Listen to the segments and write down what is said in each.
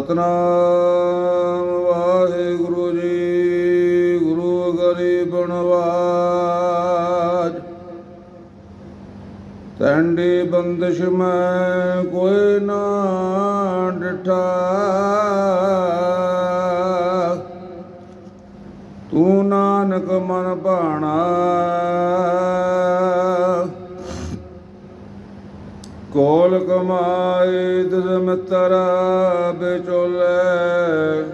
ਸਤਨਾਮ ਵਾਹਿਗੁਰੂ ਜੀ, ਗੁਰੂ ਗਰੀਬ ਨਵਾਜ। ਤੈਂਡੀ ਬੰਦਸ਼ ਮੈਂ ਕੋਈ ਨਾ ਡਠਾ। ਤੂੰ ਨਾਨਕ ਮਨ ਭਾਣਾ ਕੋਲ ਕਮਾਏ ਤਿਸ ਮਿੱਤਰ ਵਿਚੋਲੇ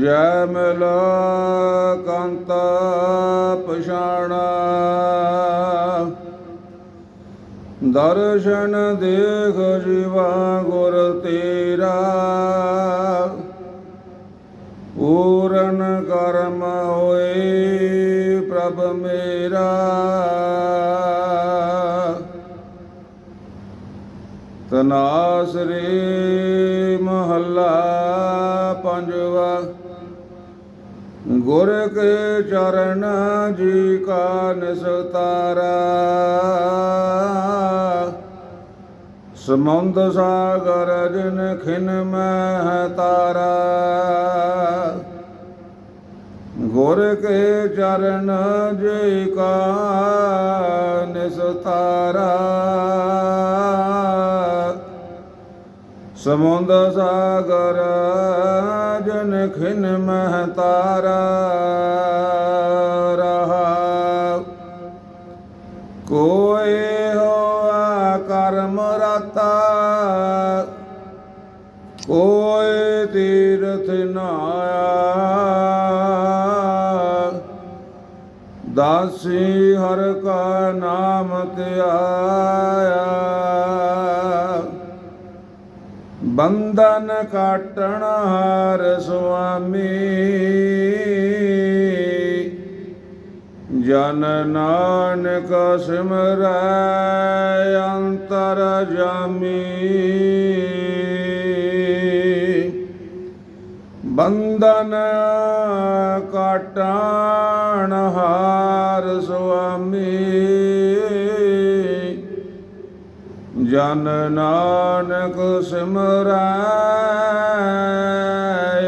ਜੈ ਮਿਲਾ ਕਾਂਤਾ ਪਛਾਣਾ। ਦਰਸ਼ਨ ਦੇਖ ਜੀਵਾ ਗੁਰ ਤੇਰਾ। ਪੂਰਨ ਕਰਮ ਹੋਏ ਪ੍ਰਭ ਮੇਰਾ। ਤਨਾਸਰੀ ਮਹੱਲਾ ਪੰਜਵਾ। ਗੁਰ ਕੇ ਚਰਨ ਜੀ ਕਾ ਨਿਸਤਾਰਾ। ਸਮੁੰਦ ਸਾਗਰ ਜਿਨ ਖਿਨ ਮਹਿ ਤਾਰਾ। ਗੁਰ ਕੇ ਚਰਨ ਜੀ ਕਾ ਨਿਸਤਾਰਾ। ਸਮੁੰਦ ਸਾਗਰ, ਜਨ ਖਿਨ ਮਹਿ ਤਾਰਾ, ਰਹਾ। ਕੋਈ ਹੋਆ ਕਰਮ ਰਤਾ ਕੋਈ ਤੀਰਥ ਨਾਇਆ। ਦਾਸੀ ਹਰ ਕਾ ਨਾਮ ਧਿਆਇਆ। ਬੰਧਨ ਕਾਟਣ ਹਾਰ ਸੁਆਮੀ। ਜਨ ਨਾਨਕ ਸਿਮਰੈ ਅੰਤਰ ਜਾਮੀ। ਬੰਧਨ ਕਾਟਣ ਹਾਰ ਸੁਆਮੀ। ਜਨ ਨਾਨਕ ਸਿਮਰੈ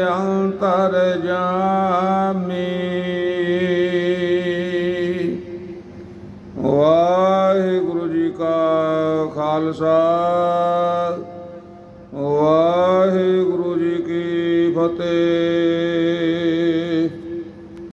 ਅੰਤਰ ਜਾਮੀ। ਵਾਹਿਗੁਰੂ ਜੀ ਕਾ ਖਾਲਸਾ ਵਾਹਿਗੁਰੂ ਜੀ ਕੀ ਫਤਿਹ।